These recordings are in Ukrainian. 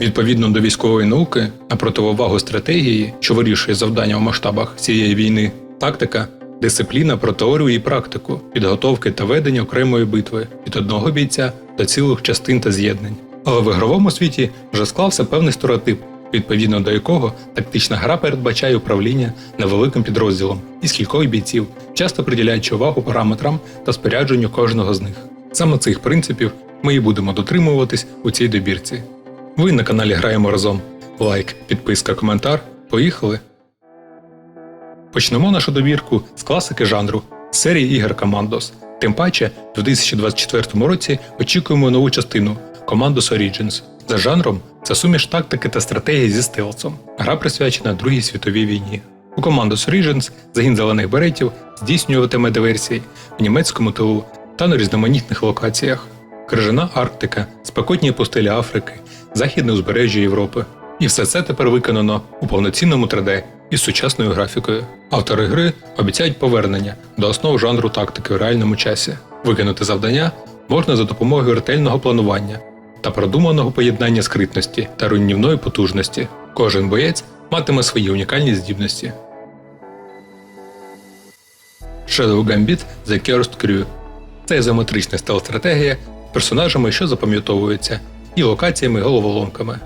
Відповідно до військової науки, на противовагу стратегії, що вирішує завдання в масштабах цієї війни, тактика, дисципліна про теорію і практику, підготовки та ведення окремої битви від одного бійця до цілих частин та з'єднань. Але в ігровому світі вже склався певний стереотип, відповідно до якого тактична гра передбачає управління невеликим підрозділом із кількох бійців, часто приділяючи увагу параметрам та спорядженню кожного з них. Саме цих принципів ми і будемо дотримуватись у цій добірці. Ви на каналі Граємо разом. Лайк, підписка, коментар. Поїхали! Почнемо нашу добірку з класики жанру серії ігор Commandos. Тим паче, в 2024 році очікуємо нову частину Commandos Origins. За жанром це суміш тактики та стратегії зі стелсом. Гра присвячена Другій світовій війні. У Commandos Origins загін зелених беретів здійснюватиме диверсії в німецькому тилу та на різноманітних локаціях. Крижана Арктика, спекотні пустелі Африки, західне узбережжя Європи. І все це тепер виконано у повноцінному 3D із сучасною графікою. Автори гри обіцяють повернення до основ жанру тактики в реальному часі. Виконати завдання можна за допомогою ретельного планування та продуманого поєднання скритності та руйнівної потужності. Кожен боєць матиме свої унікальні здібності. Shadow Gambit The Cursed Crew це ізометрична стелс-стратегія з персонажами, що запам'ятовуються, і локаціями головоломками.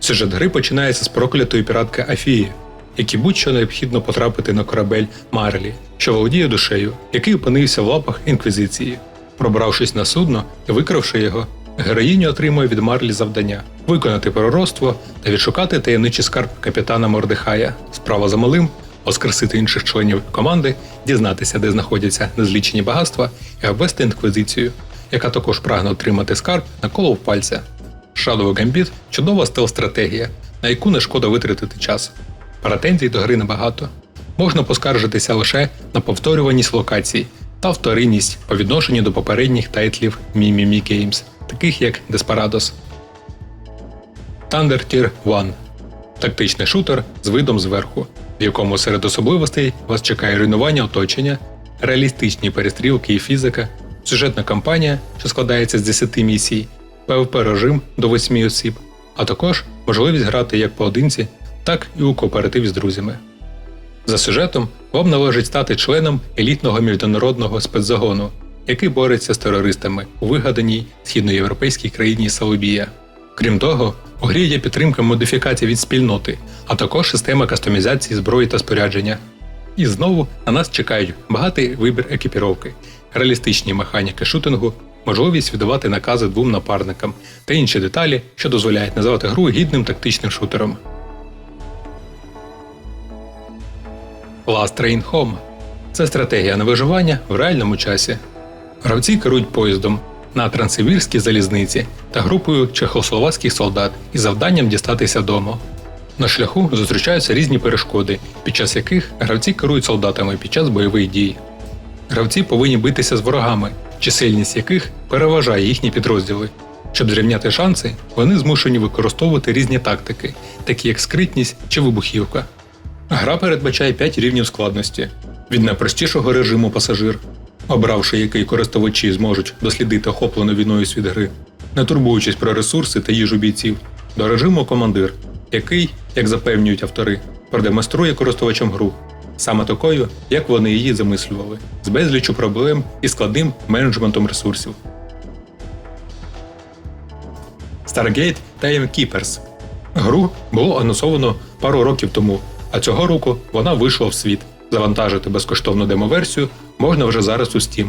Сюжет гри починається з проклятої піратки Афії, якій будь-що необхідно потрапити на корабель Марлі, що володіє душею, який опинився в лапах інквізиції. Пробравшись на судно і викравши його, героїня отримує від Марлі завдання виконати пророцтво та відшукати таємничий скарб капітана Мордехая. Справа за малим воскресити інших членів команди, дізнатися, де знаходяться незлічені багатства, і обвести інквізицію, яка також прагне отримати скарб на коло пальця. Shadow Gambit – чудова стел-стратегія, на яку не шкода витратити час. Претензій до гри небагато. Можна поскаржитися лише на повторюваність локацій та вторинність по відношенню до попередніх тайтлів Mimimi Games, таких як Desperados. Thunder Tier 1 тактичний шутер з видом зверху, в якому серед особливостей вас чекає руйнування оточення, реалістичні перестрілки і фізика, сюжетна кампанія, що складається з 10 місій, PvP режим до 8 осіб, а також можливість грати як поодинці, так і у кооперативі з друзями. За сюжетом вам належить стати членом елітного міжнародного спецзагону, який бореться з терористами у вигаданій східноєвропейській країні Салобія. Крім того, у грі є підтримка модифікацій від спільноти, а також система кастомізації зброї та спорядження. І знову на нас чекають багатий вибір екіпіровки, реалістичні механіки шутингу, можливість віддавати накази двом напарникам та інші деталі, що дозволяють називати гру гідним тактичним шутером. Last Train Home це стратегія на виживання в реальному часі. Гравці керують поїздом на Трансибірській залізниці та групою чехословацьких солдат із завданням дістатися дому. На шляху зустрічаються різні перешкоди, під час яких гравці керують солдатами під час бойових дій. Гравці повинні битися з ворогами, чисельність яких переважає їхні підрозділи. Щоб зрівняти шанси, вони змушені використовувати різні тактики, такі як скритність чи вибухівка. Гра передбачає 5 рівнів складності від найпростішого режиму пасажир, обравши який користувачі зможуть дослідити охоплену війною світ гри, не турбуючись про ресурси та їжу бійців, до режиму командир, який, як запевнюють автори, продемонструє користувачам гру, саме такою, як вони її замислювали, з безлічу проблем і складним менеджментом ресурсів. Stargate Timekeepers. Гру було анонсовано пару років тому, а цього року вона вийшла в світ. Завантажити безкоштовну демоверсію можна вже зараз у Steam.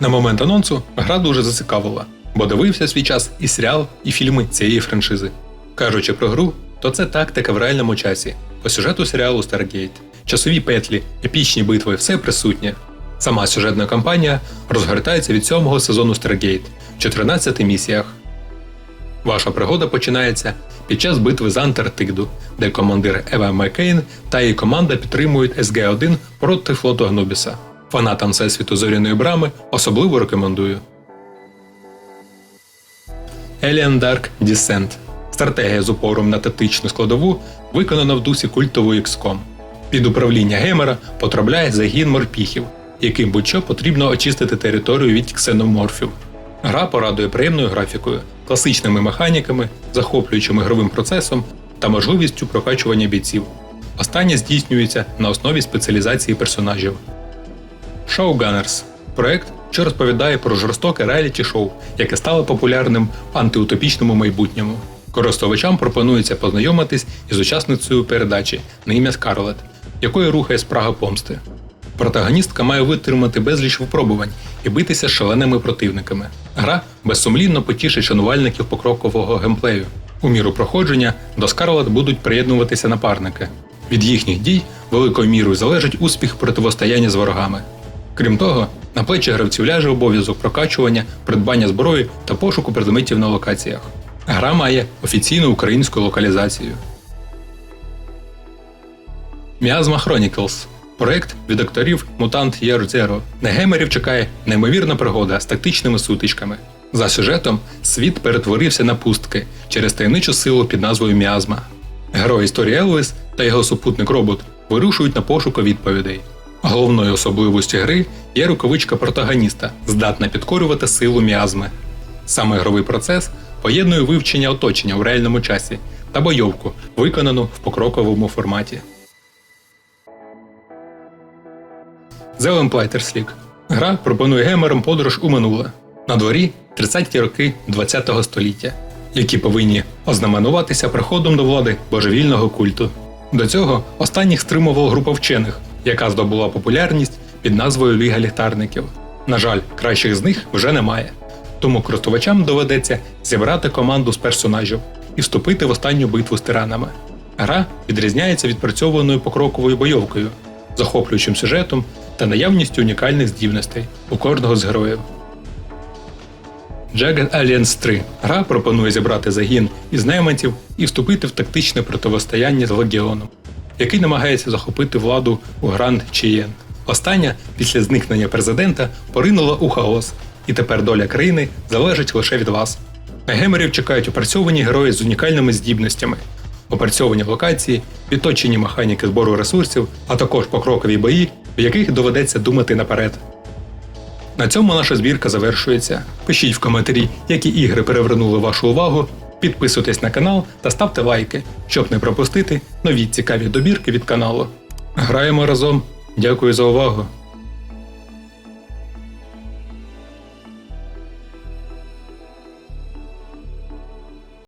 На момент анонсу гра дуже зацікавила, бо дивився свій час і серіал, і фільми цієї франшизи. Кажучи про гру, то це тактика в реальному часі, по сюжету серіалу Stargate. Часові петлі, епічні битви, все присутнє. Сама сюжетна кампанія розгортається від сьомого сезону Stargate в 14 місіях. Ваша пригода починається під час битви за Антарктиду, де командир Ева Маккейн та її команда підтримують СГ-1 проти флоту Гнобіса. Фанатам Всесвіту зоряної брами особливо рекомендую. Alien Dark Descent стратегія з упором на тактичну складову виконана в дусі культової XCOM. Під управління геймера потрапляє загін морпіхів, яким будь-що потрібно очистити територію від ксеноморфів. Гра порадує приємною графікою класичними механіками, захоплюючим ігровим процесом та можливістю прокачування бійців. Останнє здійснюється на основі спеціалізації персонажів. Showgunners – проект, що розповідає про жорстоке реаліті-шоу, яке стало популярним в антиутопічному майбутньому. Користувачам пропонується познайомитись із учасницею передачі на ім'я Скарлет, якою рухає спрага помсти. Протагоністка має витримати безліч випробувань і битися з шаленими противниками. Гра безсумлінно потішить шанувальників покрокового геймплею. У міру проходження до Скарлет будуть приєднуватися напарники. Від їхніх дій великою мірою залежить успіх противостояння з ворогами. Крім того, на плечі гравців ляже обов'язок прокачування, придбання зброї та пошуку предметів на локаціях. Гра має офіційну українську локалізацію. Miasma Chronicles – проект від акторів Mutant Year Zero. На чекає неймовірна пригода з тактичними сутичками. За сюжетом світ перетворився на пустки через таємничу силу під назвою Міазма. Герой історії Елвіс та його супутник робот вирушують на пошуку відповідей. Головною особливістю гри є рукавичка протагоніста, здатна підкорювати силу міазми. Саме ігровий процес поєднує вивчення оточення в реальному часі та бойовку, виконану в покроковому форматі. The Lamplighters League. Гра пропонує геймерам подорож у минуле. На дворі 30-ті роки ХХ століття, які повинні ознаменуватися приходом до влади божевільного культу. До цього останніх стримувала група вчених, яка здобула популярність під назвою Ліга ліхтарників. На жаль, кращих з них вже немає. Тому користувачам доведеться зібрати команду з персонажів і вступити в останню битву з тиранами. Гра відрізняється відпрацьованою покроковою бойовкою, захоплюючим сюжетом та наявністю унікальних здібностей у кожного з героїв. Jagged Alliance 3 гра пропонує зібрати загін із найманців і вступити в тактичне противостояння з легіоном, який намагається захопити владу у Гранд Чієн. Остання, після зникнення президента, поринула у хаос, і тепер доля країни залежить лише від вас. На геймерів чекають опрацьовані герої з унікальними здібностями, опрацьовані локації, відточені механіки збору ресурсів, а також покрокові бої, в яких доведеться думати наперед. На цьому наша збірка завершується. Пишіть в коментарі, які ігри перевернули вашу увагу. Підписуйтесь на канал та ставте лайки, щоб не пропустити нові цікаві добірки від каналу. Граємо разом. Дякую за увагу!